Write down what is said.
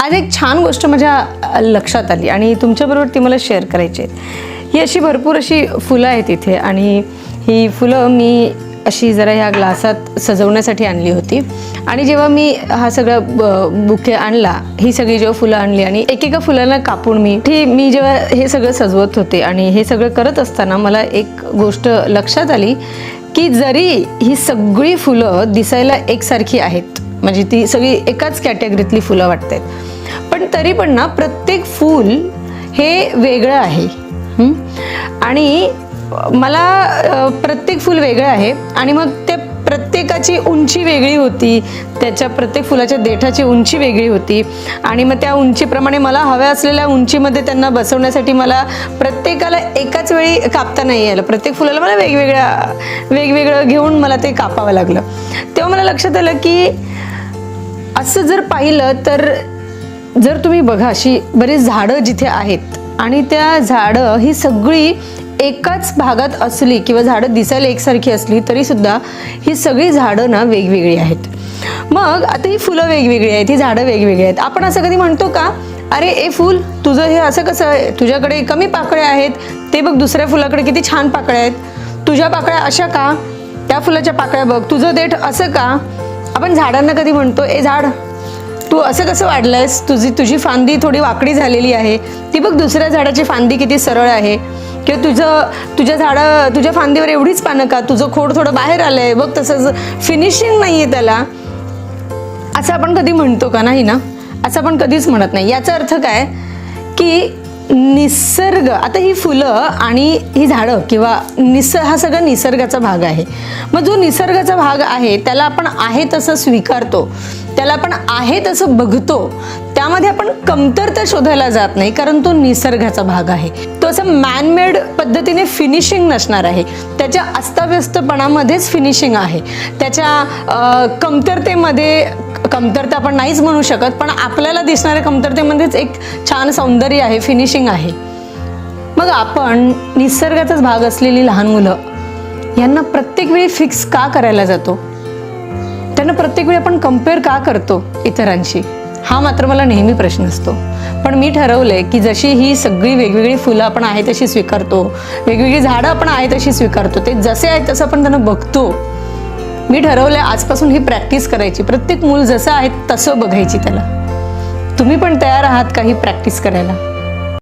आज एक छान गोष्ट माझ्या लक्षात आली आणि तुमच्याबरोबर ती मला शेअर करायची आहे. ही अशी भरपूर अशी फुलं आहेत इथे आणि ही फुलं मी अशी जरा ह्या ग्लासात सजवण्यासाठी आणली होती. आणि जेव्हा मी हा सगळा ब- बुके आणला ही सगळी जेव्हा फुलं आणली आणि एकेका फुलांना कापून मी ठी मी जेव्हा हे सगळं सजवत होते आणि हे सगळं करत असताना मला एक गोष्ट लक्षात आली की जरी ही सगळी फुलं दिसायला एकसारखी आहेत म्हणजे ती सगळी एकाच कॅटेगरीतली फुलं वाटत आहेत पण तरी पण ना प्रत्येक फूल हे वेगळं आहे. आणि मला प्रत्येक फूल वेगळं आहे आणि मग त्या प्रत्येकाची उंची वेगळी होती त्याच्या प्रत्येक फुलाच्या देठाची उंची वेगळी होती आणि मग त्या उंचीप्रमाणे मला हव्या असलेल्या उंचीमध्ये त्यांना बसवण्यासाठी मला प्रत्येकाला एकाच वेळी कापता नाही आलं. प्रत्येक फुलाला मला वेगवेगळ्या वेगवेगळं घेऊन मला ते कापावं लागलं. तेव्हा मला लक्षात आलं की असं जर पाहिलं तर जर तुम्ही बघा अशी बरीच झाडं जिथे आहेत आणि त्या झाडं ही सगळी एकाच भागात असली किंवा झाडं दिसायला एकसारखी असली तरी सुद्धा ही सगळी झाडं ना वेगवेगळी आहेत. मग आता ही फुलं वेगवेगळी आहेत ही झाडं वेगवेगळी आहेत. आपण असं कधी म्हणतो का अरे ए फूल तुझं हे असं कसं आहे? तुझ्याकडे कमी पाकळ्या आहेत. ते बघ दुसऱ्या फुलाकडे किती छान पाकळ्या आहेत. तुझ्या पाकळ्या अशा का? त्या फुलाच्या पाकळ्या बघ. तुझं देठ असं का? आपण झाडांना कधी म्हणतो ए झाड तू असं कसं वाढलंयस? तुझी तुझी फांदी थोडी वाकडी झालेली आहे. ती बघ दुसऱ्या झाडाची फांदी किती सरळ आहे. किंवा तुझं तुझ्या झाडं तुझ्या फांदीवर एवढीच पानं का? तुझं खोड थोडं बाहेर आलं आहे बघ तसंच फिनिशिंग नाही आहे त्याला. असं आपण कधी म्हणतो का नाही ना? असं आपण कधीच म्हणत नाही. याचा अर्थ काय? की निसर्ग आता ही फुलं आणि ही झाडं किंवा निस हा सगळा निसर्गाचा भाग आहे. मग जो निसर्गाचा भाग आहे त्याला आपण आहे तसं स्वीकारतो. त्याला आपण आहे तसं बघतो. त्यामध्ये आपण कमतरता शोधायला जात नाही कारण तो निसर्गाचा भाग आहे. तो असं मॅनमेड पद्धतीने फिनिशिंग नसणार आहे. त्याच्या अस्ताव्यस्तपणामध्येच फिनिशिंग आहे. त्याच्या कमतरतेमध्ये कमतरता आपण नाहीच म्हणू शकत पण आपल्याला दिसणाऱ्या कमतरतेमध्येच एक छान सौंदर्य आहे फिनिशिंग आहे. मग आपण निसर्गाचाच भाग असलेली लहान मुलं यांना प्रत्येक वेळी फिक्स का करायला जातो? त्यांना प्रत्येक वेळी आपण कंपेअर का करतो इतरांशी? हा मात्र मला नेहमी प्रश्न असतो. पण मी ठरवलंय की जशी ही सगळी वेगवेगळी फुलं आपण आहे तशी स्वीकारतो वेगवेगळी झाडं आपण आहे तशी स्वीकारतो ते जसे आहेत तसं आपण त्यांना बघतो. मी ठरवलंय आजपासून ही प्रॅक्टिस करायची. प्रत्येक मूल जसं आहे तसं बघायची त्याला. तुम्ही पण तयार आहात का ही प्रॅक्टिस करायला?